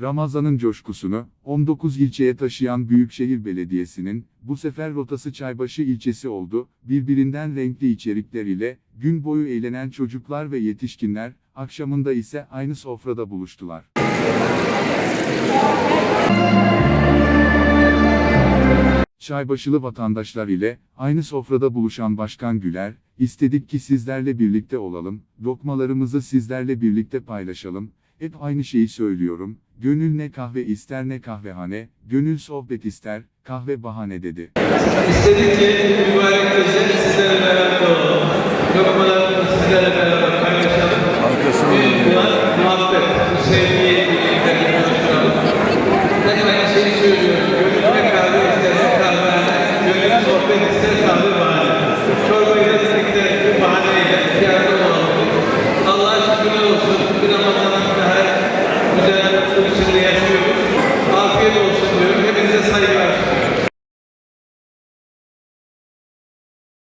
Ramazan'ın coşkusunu 19 ilçeye taşıyan Büyükşehir Belediyesi'nin bu sefer rotası Çaybaşı ilçesi oldu. Birbirinden renkli içerikler ile gün boyu eğlenen çocuklar ve yetişkinler akşamında ise aynı sofrada buluştular. Çaybaşılı vatandaşlar ile aynı sofrada buluşan Başkan Güler, istedik ki sizlerle birlikte olalım, lokmalarımızı sizlerle birlikte paylaşalım, hep aynı şeyi söylüyorum, gönül ne kahve ister ne kahvehane, gönül sohbet ister, kahve bahane dedi. İstedik ki mübarek gece sizlerle beraber olalım. Lokmalarımızı sizlerle beraber paylaşalım. Bir muha- muhabbet, bu sevgiyi birlikte konuşalım. Hep aynı şeyi söylüyorum. Gönül ne kahve ister ne kahvehane, gönül sohbet ister kahve bahane. Çorbayla transmitir